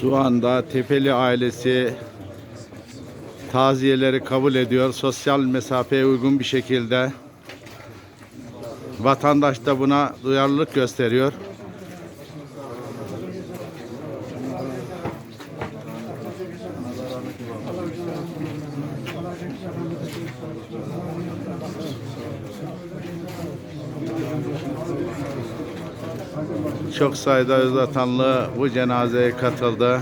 Şu anda Tepeli ailesi taziyeleri kabul ediyor. Sosyal mesafeye uygun bir şekilde. Vatandaş da buna duyarlılık gösteriyor. Çok sayıda özvatanlı bu cenazeye katıldı.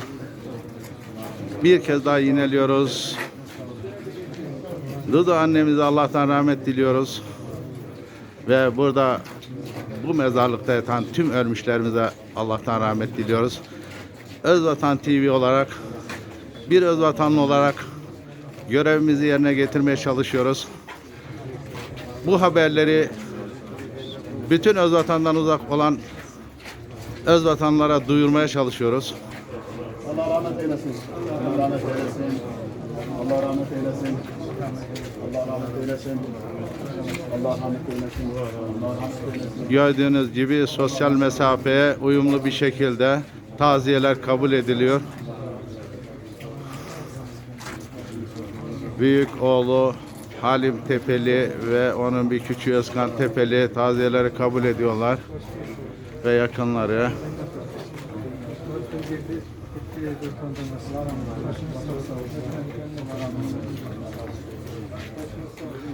Bir kez daha yineliyoruz. Dudu annemize Allah'tan rahmet diliyoruz. Ve burada bu mezarlıkta yatan tüm ölmüşlerimize Allah'tan rahmet diliyoruz. Özvatan TV olarak bir özvatanlı olarak görevimizi yerine getirmeye çalışıyoruz. Bu haberleri bütün özvatandan uzak olan özvatanlara duyurmaya çalışıyoruz. Allah rahmet eylesin. Allah rahmet eylesin. Allah rahmet eylesin. Allah rahmet eylesin. Allah rahmet eylesin. Allah rahmet eylesin. Gördüğünüz gibi sosyal mesafeye uyumlu bir şekilde taziyeler kabul ediliyor. Büyük oğlu Halim Tepeli ve onun bir küçüğü Özkan Tepeli taziyeleri kabul ediyorlar ve yakınları.